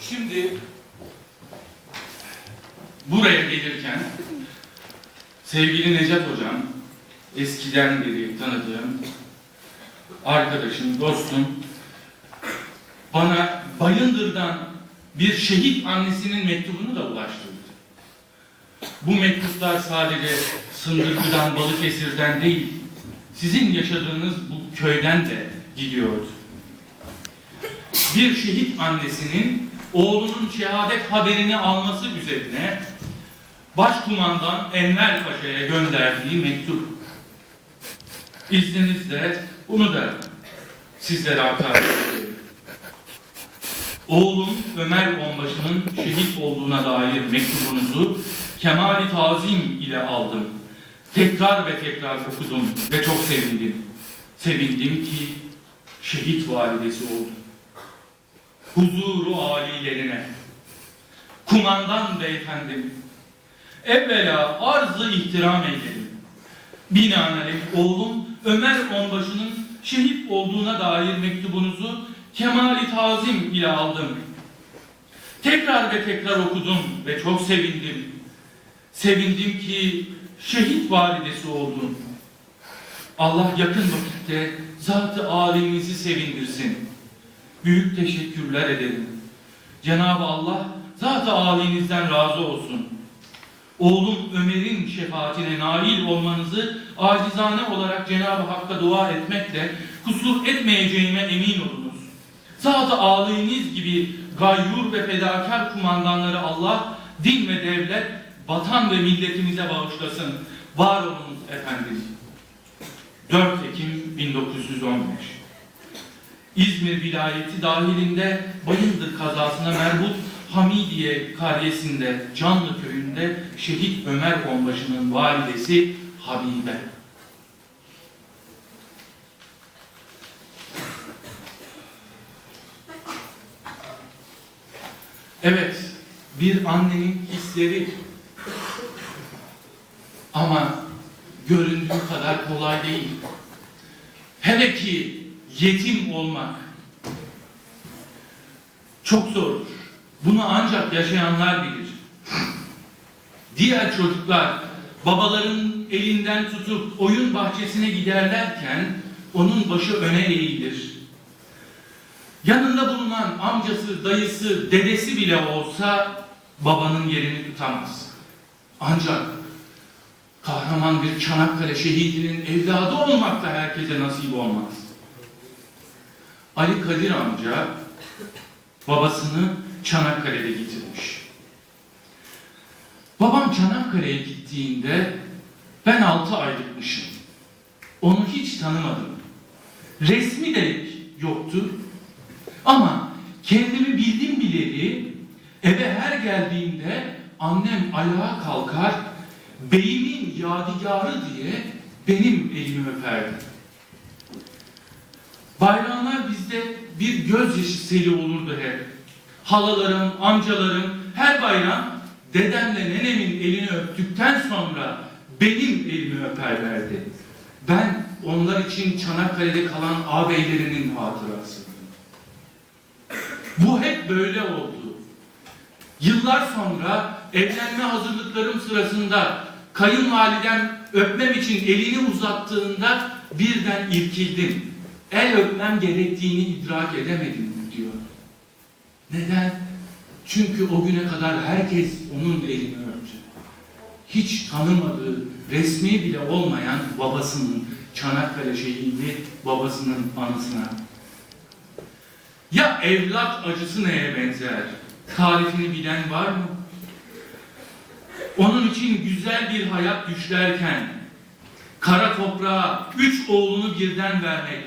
Şimdi buraya gelirken sevgili Necat Hocam, eskiden beri tanıdığım arkadaşım, dostum, bana Bayındır'dan bir şehit annesinin mektubunu da ulaştırdı. Bu mektuplar sadece Sındırgı'dan, Balıkesir'den değil, sizin yaşadığınız bu köyden de gidiyordu. Bir şehit annesinin oğlunun şehadet haberini alması üzerine Başkumandan Enver Paşa'ya gönderdiği mektup. İzninizle bunu da sizlere aktarıyorum. Oğlum Ömer Onbaşı'nın şehit olduğuna dair mektubunuzu kemali tazim ile aldım. Tekrar ve tekrar okudum ve çok sevindim. Sevindim ki şehit validesi oldum. Huzuru alilerine, kumandan beyefendim, evvela arzı ihtiram eyledim. Binaenaleyh oğlum Ömer Onbaşı'nın şehit olduğuna dair mektubunuzu kemali tazim ile aldım. Tekrar ve tekrar okudum ve çok sevindim. Sevindim ki şehit validesi oldum. Allah yakın vakitte zat-ı alimizi sevindirsin. Büyük teşekkürler ederim. Cenab-ı Allah zat-ı alinizden razı olsun. Oğlum Ömer'in şefaatine nail olmanızı acizane olarak Cenab-ı Hakk'a dua etmekle kusur etmeyeceğime emin olunuz. Zat-ı aliniz gibi gayyur ve fedakar kumandanları Allah din ve devlet, vatan ve milletimize bağışlasın. Var olunuz efendim. 4 Ekim 1915 İzmir vilayeti dahilinde Bayındır kazasına merbut Hamidiye karyesinde Canlı köyünde şehit Ömer Onbaşı'nın validesi Habibe. Evet, bir annenin hisleri ama göründüğü kadar kolay değil. Hele ki yetim olmak çok zordur. Bunu ancak yaşayanlar bilir. Diğer çocuklar babaların elinden tutup oyun bahçesine giderlerken onun başı öne eğilir. Yanında bulunan amcası, dayısı, dedesi bile olsa babanın yerini tutamaz. Ancak kahraman bir Çanakkale şehidinin evladı olmak da herkese nasip olmaz. Ali Kadir amca babasını Çanakkale'de getirmiş. Babam Çanakkale'ye gittiğinde ben altı aylıkmışım. Onu hiç tanımadım. Resmi de yoktu. Ama kendimi bildim bileli eve her geldiğimde annem ayağa kalkar beyimin yadigarı diye benim elimi öperdi. Bayramlar bizde bir gözyaşı seli olurdu hep. Halalarım, amcalarım her bayram dedemle nenemin elini öptükten sonra benim elimi öperlerdi. Ben onlar için Çanakkale'de kalan ağabeylerinin hatırası. Bu hep böyle oldu. Yıllar sonra evlenme hazırlıklarım sırasında kayınvalidem öpmem için elini uzattığında birden irkildim. El öpmem gerektiğini idrak edemedim diyor. Neden? Çünkü o güne kadar herkes onun elini öptü. Hiç tanımadığı, resmi bile olmayan babasının, Çanakkale şehidi babasının anısına. Ya evlat acısı neye benzer? Tarifini bilen var mı? Onun için güzel bir hayat düşlerken, kara toprağa üç oğlunu birden vermek,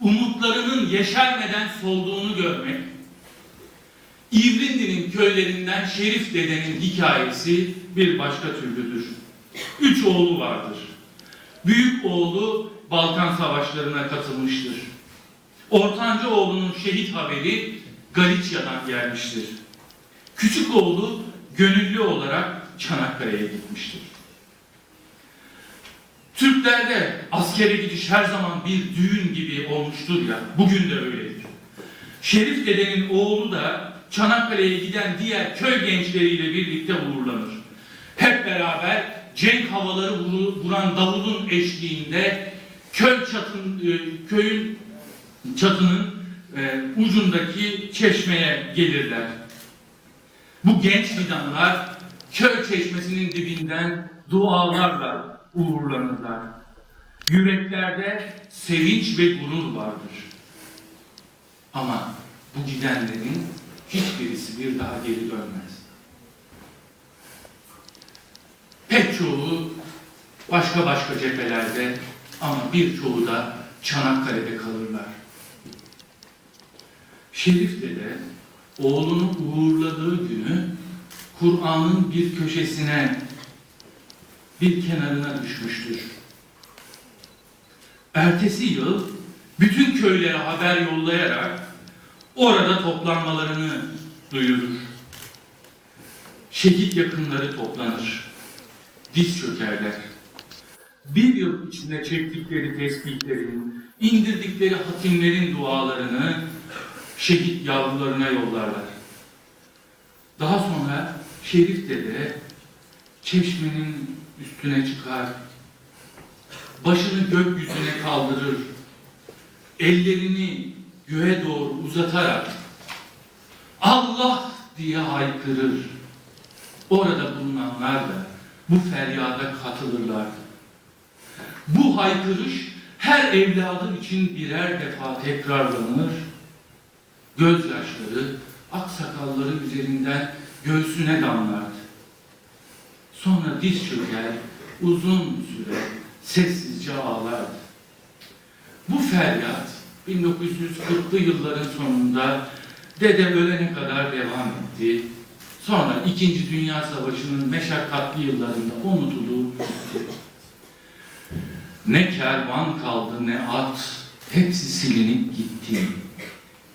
umutlarının yeşermeden solduğunu görmek, İvrindi'nin köylerinden Şerif dedenin hikayesi bir başka türlüdür. Üç oğlu vardır. Büyük oğlu Balkan savaşlarına katılmıştır. Ortanca oğlunun şehit haberi Galicia'dan gelmiştir. Küçük oğlu gönüllü olarak Çanakkale'ye gitmiştir. Türklerde askere gidiş her zaman bir düğün gibi olmuştur ya, bugün de öyledir. Şerif dedenin oğlu da Çanakkale'ye giden diğer köy gençleriyle birlikte uğurlanır. Hep beraber cenk havaları vuran davulun eşliğinde köy çatın, e, köyün çatının e, ucundaki çeşmeye gelirler. Bu genç fidanlar köy çeşmesinin dibinden dualarla uğurlanırlar. Yüreklerde sevinç ve gurur vardır. Ama bu gidenlerin hiçbirisi bir daha geri dönmez. Pek çoğu başka başka cephelerde ama birçoğu da Çanakkale'de kalırlar. Şerif Dede oğlunu uğurladığı günü Kur'an'ın bir köşesine, bir kenarına düşmüştür. Ertesi yıl bütün köylere haber yollayarak orada toplanmalarını duyurur. Şehit yakınları toplanır. Diz çökerler. Bir yıl içinde çektikleri tesbihlerin, indirdikleri hatimlerin dualarını şehit yavrularına yollarlar. Daha sonra Şerif Dede çeşmenin üstüne çıkar, başını gökyüzüne kaldırır, ellerini göğe doğru uzatarak Allah diye haykırır. Orada bulunanlar da bu feryada katılırlar. Bu haykırış her evladı için birer defa tekrarlanır. Gözyaşları aksakalları üzerinden göğsüne damlardı. Sonra diz çöker, uzun süre sessizce ağlardı. Bu feryat 1940'lı yılların sonunda dede ölene kadar devam etti. Sonra İkinci Dünya Savaşı'nın meşakkatli yıllarında gitti. Ne kervan kaldı ne at, hepsi silinip gitti.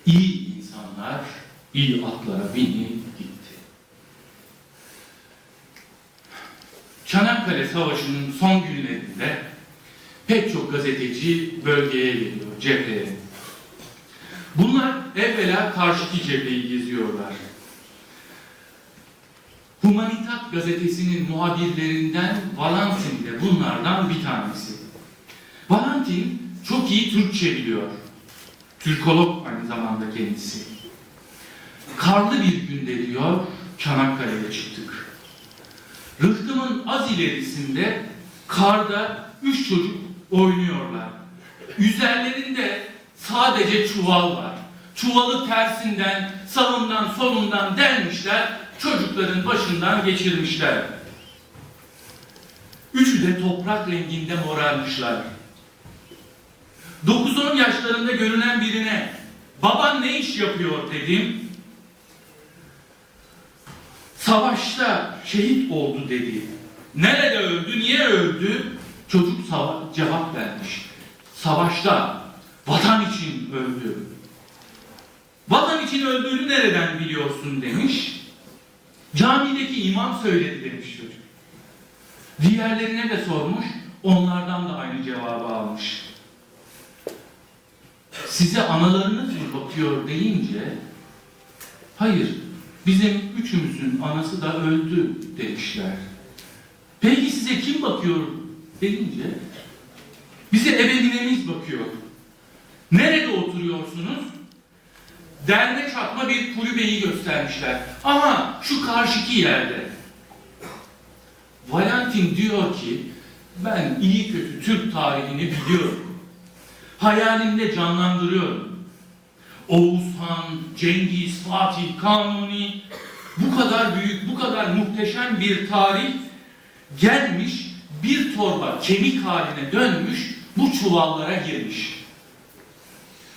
İyi insanlar iyi atlara binip gitti. Çanakkale Savaşı'nın son günlerinde pek çok gazeteci bölgeye geliyor, cepheye. Bunlar evvela karşıki cepheyi geziyorlar. Humanitat gazetesinin muhabirlerinden Valentin de bunlardan bir tanesi. Valentin çok iyi Türkçe biliyor. Türkolog aynı zamanda kendisi. Karlı bir günde diyor Çanakkale'ye çıktık. Rıhtımın az ilerisinde karda üç çocuk oynuyorlar. Üzerlerinde sadece çuval var. Çuvalı tersinden, sağından, solundan delmişler, çocukların başından geçirmişler. Üçü de toprak renginde morarmışlar. 9-10 yaşlarında görünen birine baban ne iş yapıyor dedim. Savaşta şehit oldu dedi. Nerede öldü, niye öldü? Çocuk sava- cevap vermiş. Savaşta, vatan için öldü. Vatan için öldüğünü nereden biliyorsun demiş. Camideki imam söyledi demiş çocuk. Diğerlerine de sormuş, onlardan da aynı cevabı almış. Size analarınız bakıyor deyince, hayır, bizim üçümüzün anası da öldü demişler. Peki size kim bakıyor deyince, bize ebeveynimiz bakıyor. Nerede oturuyorsunuz? Derme çatma bir kulübeyi göstermişler. Aha şu karşıki yerde. Valentin diyor ki ben iyi kötü Türk tarihini biliyorum. Hayalimde canlandırıyorum. Oğuzhan, Cengiz, Fatih, Kanuni bu kadar büyük, bu kadar muhteşem bir tarih gelmiş bir torba kemik haline dönmüş bu çuvallara girmiş.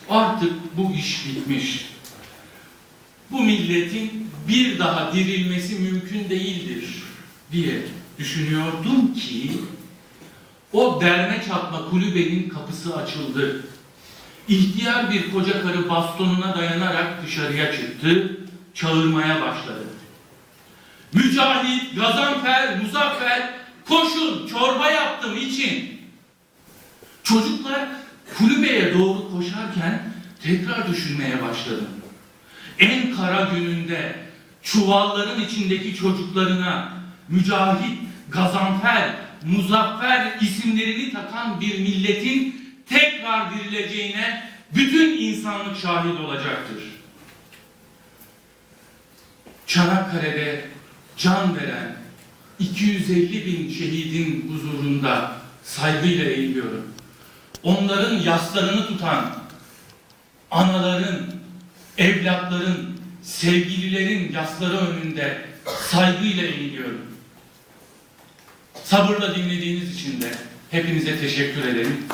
Artık bu iş bitmiş. Bu milletin bir daha dirilmesi mümkün değildir diye düşünüyordum ki o derme çatma kulübenin kapısı açıldı. İhtiyar bir koca karı bastonuna dayanarak dışarıya çıktı, çağırmaya başladı. Mücahit, Gazanfer, Muzaffer, koşun çorba yaptım için. Çocuklar kulübeye doğru koşarken tekrar düşünmeye başladım. en kara gününde çuvalların içindeki çocuklarına mücahit, gazanfer, muzaffer isimlerini takan bir milletin tekrar dirileceğine bütün insanlık şahit olacaktır. Çanakkale'de can veren 250 bin şehidin huzurunda saygıyla eğiliyorum. Onların yaslarını tutan anaların, evlatların, sevgililerin yasları önünde saygıyla eğiliyorum. Sabırla dinlediğiniz için de hepinize teşekkür ederim.